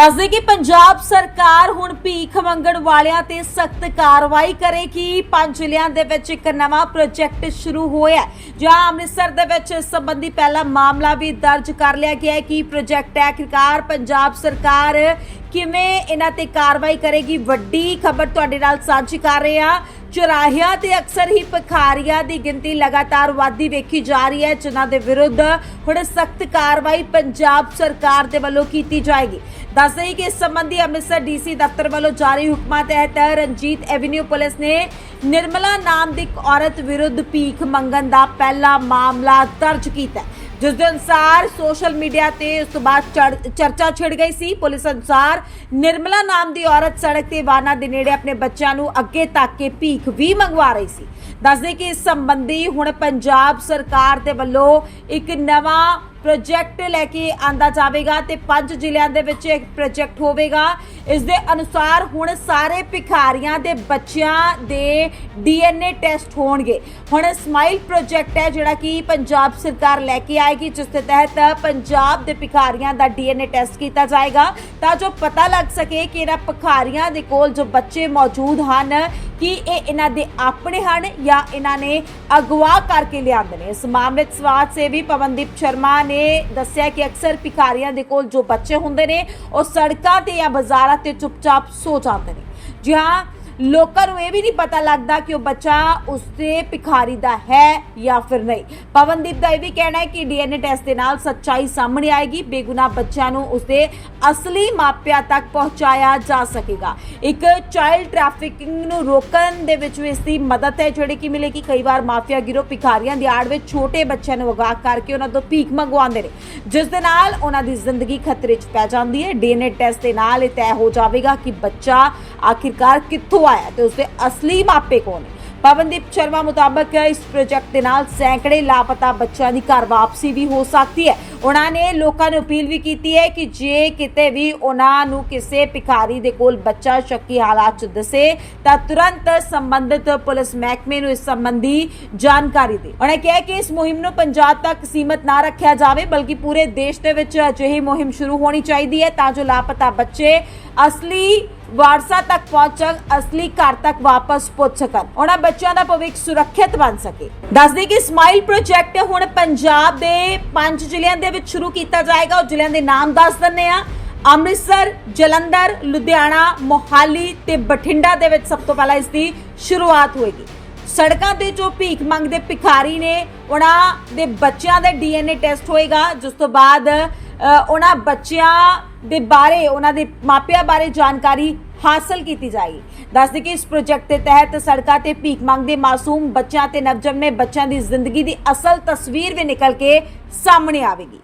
ਦੱਸਦੇ ਕਿ ਪੰਜਾਬ ਸਰਕਾਰ ਹੁਣ ਭੀਖ ਮੰਗਣ ਵਾਲਿਆਂ ਤੇ ਸਖਤ ਕਾਰਵਾਈ ਕਰੇਗੀ ਪੰਜ ਜ਼ਿਲ੍ਹਿਆਂ ਦੇ ਵਿੱਚ ਇੱਕ ਨਵਾਂ ਪ੍ਰੋਜੈਕਟ ਸ਼ੁਰੂ ਹੋਇਆ ਜਾਂ ਅੰਮ੍ਰਿਤਸਰ ਦੇ ਵਿੱਚ ਇਸ ਸੰਬੰਧੀ ਪਹਿਲਾ ਮਾਮਲਾ ਵੀ ਦਰਜ ਕਰ ਲਿਆ ਗਿਆ ਹੈ। ਕਿ ਪ੍ਰੋਜੈਕਟ ਆਖਿਰਕਾਰ ਪੰਜਾਬ ਸਰਕਾਰ ਕਿਵੇਂ ਇਹਨਾਂ ਤੇ ਕਾਰਵਾਈ ਕਰੇਗੀ? ਵੱਡੀ ਖਬਰ ਤੁਹਾਡੇ ਨਾਲ ਸਾਂਝੀ ਕਰ ਰਹੇ ਹਾਂ। ਚੁਰਾਹਿਆਂ ਤੇ ਅਕਸਰ ਹੀ ਭਿਖਾਰੀਆਂ ਦੀ ਗਿਣਤੀ ਲਗਾਤਾਰ ਵਾਧੀ ਵੇਖੀ ਜਾ ਰਹੀ ਹੈ, ਜਿਨ੍ਹਾਂ ਦੇ ਵਿਰੁੱਧ ਹੁਣ ਸਖਤ ਕਾਰਵਾਈ ਪੰਜਾਬ ਸਰਕਾਰ ਦੇ ਵੱਲੋਂ ਕੀਤੀ ਜਾਏਗੀ ਦੱਸ ਦਈਏ ਕਿ ਇਸ ਸੰਬੰਧੀ ਅੰਮ੍ਰਿਤਸਰ ਡੀਸੀ ਦਫ਼ਤਰ ਵੱਲੋਂ ਜਾਰੀ ਹੁਕਮਾਂ ਤਹਿਤ ਰਣਜੀਤ ਐਵੀਨਿਊ ਪੁਲਿਸ ਨੇ ਨਿਰਮਲਾ ਨਾਮ ਦੀ ਇੱਕ ਔਰਤ ਵਿਰੁੱਧ ਭੀਖ ਮੰਗਣ ਦਾ ਪਹਿਲਾ ਮਾਮਲਾ ਦਰਜ ਕੀਤਾ ਹੈ। ਜਿਸ ਦੇ ਅਨੁਸਾਰ ਸੋਸ਼ਲ ਮੀਡੀਆ ਤੇ ਉਸ ਤੋਂ ਬਾਅਦ ਚੜ- ਚਰਚਾ ਛਿੜ ਗਈ ਸੀ। ਪੁਲਿਸ ਅਨੁਸਾਰ ਨਿਰਮਲਾ ਨਾਮ ਦੀ ਔਰਤ ਸੜਕ ਤੇ ਵਾਹਨਾਂ ਦੇ ਨੇੜੇ ਆਪਣੇ ਬੱਚਿਆਂ ਨੂੰ ਅੱਗੇ ਤੱਕ ਕੇ ਭੀਖ ਵੀ ਮੰਗਵਾ ਰਹੀ ਸੀ। ਦੱਸਦੇ ਕਿ ਇਸ ਸੰਬੰਧੀ ਹੁਣ ਪੰਜਾਬ ਸਰਕਾਰ ਦੇ ਵੱਲੋਂ ਇੱਕ ਨਵਾਂ ਪ੍ਰੋਜੈਕਟ ਲੈ ਕੇ ਆਂਦਾ ਜਾਵੇਗਾ ਤੇ ਪੰਜ ਜ਼ਿਲ੍ਹਿਆਂ ਦੇ ਵਿੱਚ ਇੱਕ ਪ੍ਰੋਜੈਕਟ ਹੋਵੇਗਾ। ਇਸ ਦੇ ਅਨੁਸਾਰ ਹੁਣ ਸਾਰੇ ਭਿਖਾਰੀਆਂ ਦੇ ਬੱਚਿਆਂ ਦੇ ਡੀਐਨਏ ਟੈਸਟ ਹੋਣਗੇ। ਹੁਣ ਸਮਾਈਲ ਪ੍ਰੋਜੈਕਟ ਹੈ ਜਿਹੜਾ ਕਿ ਪੰਜਾਬ ਸਰਕਾਰ ਲੈ ਕੇ ਆਏਗੀ, ਜਿਸ ਦੇ ਤਹਿਤ ਪੰਜਾਬ ਦੇ ਭਿਖਾਰੀਆਂ ਦਾ ਡੀਐਨਏ ਟੈਸਟ ਕੀਤਾ ਜਾਏਗਾ। ਤਾਂ ਜੋ ਪਤਾ ਲੱਗ ਸਕੇ ਕਿ ਇਹਨਾਂ ਭਿਖਾਰੀਆਂ ਦੇ ਕੋਲ ਜੋ ਬੱਚੇ ਮੌਜੂਦ ਹਨ ਕਿ ਇਹ ਇਹਨਾਂ ਦੇ ਆਪਣੇ ਹਨ ਜਾਂ ਇਹਨਾਂ ਨੇ ਅਗਵਾ ਕਰਕੇ ਲਿਆਂਦੇ ਨੇ। ਇਸ ਮਾਮਲੇ 'ਚ ਸਮਾਜ ਸੇਵੀ ਪਵਨਦੀਪ ਸ਼ਰਮਾ ਨੇ ਦੱਸਿਆ ਕਿ ਅਕਸਰ ਭਿਖਾਰੀਆਂ ਦੇ ਕੋਲ ਜੋ ਬੱਚੇ ਹੁੰਦੇ ਨੇ, ਉਹ ਸੜਕਾਂ ਤੇ ਜਾਂ ਬਾਜ਼ਾਰਾਂ ਤੇ ਚੁੱਪਚਾਪ ਸੋ ਜਾਂਦੇ ਨੇ। ਜੀ ਲੋਕਾਂ ਨੂੰ ਇਹ ਵੀ ਨਹੀਂ ਪਤਾ ਲੱਗਦਾ ਕਿ ਉਹ ਬੱਚਾ ਉਸਦੇ ਭਿਖਾਰੀ ਦਾ ਹੈ ਜਾਂ ਫਿਰ ਨਹੀਂ। ਪਵਨਦੀਪ ਦਾ ਇਹ ਵੀ ਕਹਿਣਾ ਹੈ ਕਿ ਡੀਐਨਏ ਟੈਸਟ ਦੇ ਨਾਲ ਸੱਚਾਈ ਸਾਹਮਣੇ ਆਏਗੀ। ਬੇਗੁਨਾਹ ਬੱਚਿਆਂ ਨੂੰ ਉਸਦੇ ਅਸਲੀ ਮਾਪਿਆਂ ਤੱਕ ਪਹੁੰਚਾਇਆ ਜਾ ਸਕੇਗਾ। ਇੱਕ ਚਾਈਲਡ ਟ੍ਰੈਫਿਕਿੰਗ ਨੂੰ ਰੋਕਣ ਦੇ ਵਿੱਚ ਵੀ ਇਸ ਦੀ ਮਦਦ ਹੈ, ਜਿਹੜੀ ਕਿ ਮਿਲੇਗੀ। ਕਈ ਵਾਰ ਮਾਫੀਆ ਗਿਰੋ ਭਿਖਾਰੀਆਂ ਦੀ ਆੜ ਵਿੱਚ ਛੋਟੇ ਬੱਚਿਆਂ ਨੂੰ ਅਗਵਾ ਕਰਕੇ ਉਹਨਾਂ ਤੋਂ ਭੀਖ ਮੰਗਵਾਉਂਦੇ ਨੇ। ਜਿਸ ਦੇ ਨਾਲ ਉਹਨਾਂ ਦੀ ਜ਼ਿੰਦਗੀ ਖਤਰੇ 'ਚ ਪੈ ਜਾਂਦੀ ਹੈ। ਡੀਐਨਏ ਟੈਸਟ ਦੇ ਨਾਲ ਇਹ ਤੈਅ ਹੋ ਜਾਵੇਗਾ ਕਿ ਬੱਚਾ ਆਖਿਰਕਾਰ ਕਿੱਥੋਂ ਆਇਆ ਤੇ ਉਸਦੇ ਅਸਲੀ ਮਾਪੇ ਕੌਣ ਨੇ? ਪਵਨਦੀਪ ਸ਼ਰਮਾ ਮੁਤਾਬਕ ਇਸ ਪ੍ਰੋਜੈਕਟ ਦੇ ਨਾਲ ਸੈਂਕੜੇ ਲਾਪਤਾ ਬੱਚਿਆਂ ਦੀ ਘਰ ਵਾਪਸੀ ਵੀ ਹੋ ਸਕਦੀ ਹੈ। ਉਹਨਾਂ ਨੇ ਲੋਕਾਂ ਨੂੰ ਅਪੀਲ ਵੀ ਕੀਤੀ ਹੈ ਕਿ ਜੇ ਕਿਤੇ ਵੀ ਉਹਨਾਂ ਨੂੰ ਕਿਸੇ ਭਿਖਾਰੀ ਦੇ ਕੋਲ ਬੱਚਾ ਸ਼ੱਕੀ ਹਾਲਾਤ 'ਚ ਦਿਸੇ, ਤਾਂ ਤੁਰੰਤ ਸੰਬੰਧਿਤ ਪੁਲਿਸ ਮਹਿਕਮੇ ਨੂੰ ਇਸ ਸੰਬੰਧੀ ਜਾਣਕਾਰੀ ਦੇ। ਉਹਨਾਂ ਕਿਹਾ ਕਿ ਇਸ ਮੁਹਿੰਮ ਨੂੰ ਪੰਜਾਬ ਤੱਕ ਸੀਮਤ ਨਾ ਰੱਖਿਆ ਜਾਵੇ, ਬਲਕਿ ਪੂਰੇ ਦੇਸ਼ ਦੇ ਵਿੱਚ ਅਜਿਹੀ ਮੁਹਿੰਮ ਸ਼ੁਰੂ ਹੋਣੀ ਚਾਹੀਦੀ ਹੈ ਤਾਂ ਜੋ ਲਾਪਤਾ ਬੱਚੇ ਅਸਲੀ ਵਾਰਸਾ ਤੱਕ ਪਹੁੰਚਣ, ਅਸਲੀ ਘਰ ਤੱਕ ਵਾਪਸ ਪਹੁੰਚ ਸਕਣ। ਉਹਨਾਂ ਬੱਚਿਆਂ ਦਾ ਭਵਿੱਖ ਸੁਰੱਖਿਅਤ ਬਣ ਸਕੇ। ਦੱਸਦੇ ਕਿ ਸਮਾਈਲ ਪ੍ਰੋਜੈਕਟ ਹੁਣ ਪੰਜਾਬ ਦੇ ਪੰਜ ਜ਼ਿਲ੍ਹਿਆਂ ਦੇ ਵਿੱਚ ਸ਼ੁਰੂ ਕੀਤਾ ਜਾਏਗਾ। ਉਹ ਜ਼ਿਲ੍ਹਿਆਂ ਦੇ ਨਾਮ ਦੱਸ ਦਿੰਨੇ ਆ ਅੰਮ੍ਰਿਤਸਰ, ਜਲੰਧਰ, ਲੁਧਿਆਣਾ, ਮੋਹਾਲੀ ਤੇ ਬਠਿੰਡਾ ਦੇ ਵਿੱਚ ਸਭ ਤੋਂ ਪਹਿਲਾਂ ਇਸ ਦੀ ਸ਼ੁਰੂਆਤ ਹੋਏਗੀ। ਸੜਕਾਂ ਤੇ ਜੋ ਭੀਖ ਮੰਗਦੇ ਭਿਖਾਰੀ ਨੇ, ਉਹਨਾਂ ਦੇ ਬੱਚਿਆਂ ਦਾ ਡੀਐਨਏ ਟੈਸਟ ਹੋਏਗਾ। ਜਿਸ ਤੋਂ ਬਾਅਦ ਉਹਨਾਂ ਬੱਚਿਆਂ ਦੇ ਬਾਰੇ, ਉਹਨਾਂ ਦੇ ਮਾਪਿਆਂ ਬਾਰੇ ਜਾਣਕਾਰੀ ਹਾਸਲ ਕੀਤੀ ਜਾਏਗੀ। ਦੱਸਦੇ ਕਿ ਇਸ ਪ੍ਰੋਜੈਕਟ ਦੇ ਤਹਿਤ ਸੜਕਾਂ ਤੇ ਭੀਖ ਮੰਗਦੇ ਮਾਸੂਮ ਬੱਚਿਆਂ ਤੇ ਨਵਜੰਮੇ ਬੱਚਿਆਂ ਦੀ ਜ਼ਿੰਦਗੀ ਦੀ ਅਸਲ ਤਸਵੀਰ ਵੀ ਨਿਕਲ ਕੇ ਸਾਹਮਣੇ ਆਵੇਗੀ।